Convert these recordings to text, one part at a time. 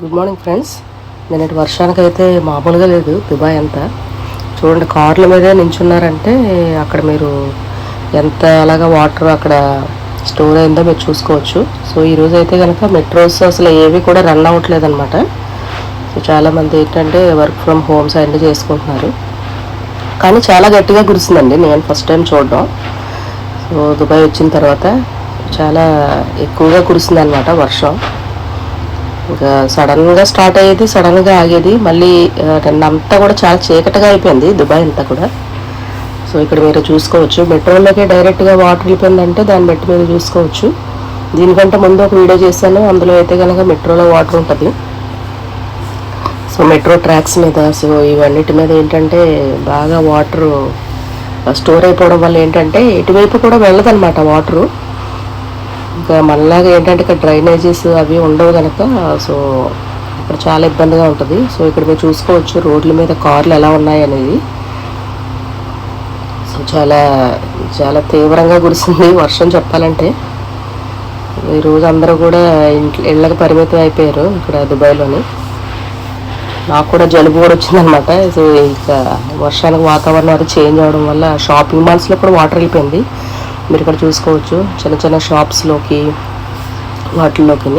Good morning friends నిన్నటి వర్షానికి అయితే మామూలుగా లేదు దుబాయ్ అంతా. చూడండి కార్ల మీదే నించున్నారంటే అక్కడ మీరు ఎంత అలాగా వాటర్ అక్కడ స్టోర్ అయిందో మీరు చూసుకోవచ్చు. సో ఈరోజు అయితే కనుక మెట్రోస్ అసలు ఏవి కూడా రన్ అవ్వట్లేదు అనమాట సో చాలామంది ఏంటంటే వర్క్ ఫ్రమ్ హోమ్స్ అన్నీ చేసుకుంటున్నారు. కానీ చాలా గట్టిగా కురిసిందండి నేను ఫస్ట్ టైం చూడడం. సో దుబాయ్ వచ్చిన తర్వాత చాలా ఎక్కువగా కురిసిందనమాట వర్షం. ఇంకా సడన్గా స్టార్ట్ అయ్యేది సడన్గా ఆగేది మళ్ళీ అంతా కూడా చాలా చీకటిగా అయిపోయింది దుబాయ్ అంతా కూడా. సో ఇక్కడ మీరు చూసుకోవచ్చు. మెట్రోలోకి డైరెక్ట్గా వాటర్ వెళ్ళిపోయిందంటే దాన్ని బట్టి మీరు చూసుకోవచ్చు. దీనికంటే ముందు ఒక వీడియో చేశాను. అందులో అయితే కనుక మెట్రోలో వాటర్ ఉంటుంది. సో మెట్రో ట్రాక్స్ మీద సో ఇవన్నిటి మీద ఏంటంటే బాగా వాటర్ స్టోర్ అయిపోవడం వల్ల ఏంటంటే ఎటువైపు కూడా వెళ్ళదన్నమాట వాటరు. ఇంకా మనలాగా ఏంటంటే ఇక్కడ డ్రైనేజెస్ అవి ఉండవు కనుక సో ఇక్కడ చాలా ఇబ్బందిగా ఉంటుంది. సో ఇక్కడ మీరు చూసుకోవచ్చు రోడ్ల మీద కార్లు ఎలా ఉన్నాయి అనేది. సో చాలా చాలా తీవ్రంగా కురిసింది వర్షం చెప్పాలంటే. ఈ రోజు అందరూ కూడా ఇంట్లో ఇళ్ళకి పరిమితం అయిపోయారు ఇక్కడ దుబాయ్లోని. నాకు కూడా జలుబు కూడా వచ్చిందనమాట సో ఇంకా వర్షానికి వాతావరణం అది చేంజ్ అవడం వల్ల షాపింగ్ మాల్స్లో కూడా వాటర్ వెళ్ళిపోయింది. మీరు ఇక్కడ చూసుకోవచ్చు. చిన్న చిన్న షాప్స్లోకి వాటిల్లోకి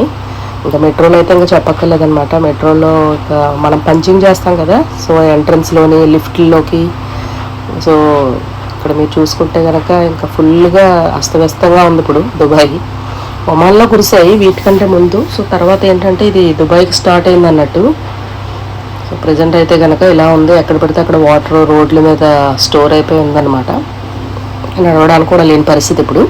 ఇంకా మెట్రోలో అయితే ఇంకా చెప్పక్కర్లేదనమాట మెట్రోలో మనం పంచింగ్ చేస్తాం కదా సో ఎంట్రన్స్లోని లిఫ్ట్లోకి సో ఇక్కడ మీరు చూసుకుంటే కనుక ఇంకా ఫుల్గా అస్తవ్యస్తంగా ఉంది ఇప్పుడు దుబాయ్. ఒమాన్లో కురిసాయి వీటికంటే ముందు. సో తర్వాత ఏంటంటే ఇది దుబాయ్కి స్టార్ట్ అయింది అన్నట్టు సో ప్రజెంట్ అయితే కనుక ఇలా ఉంది. ఎక్కడ పడితే అక్కడ వాటర్ రోడ్ల మీద స్టోర్ అయిపోయి ఉందన్నమాట. నడవడానికి కూడా లేని పరిస్థితి ఇప్పుడు.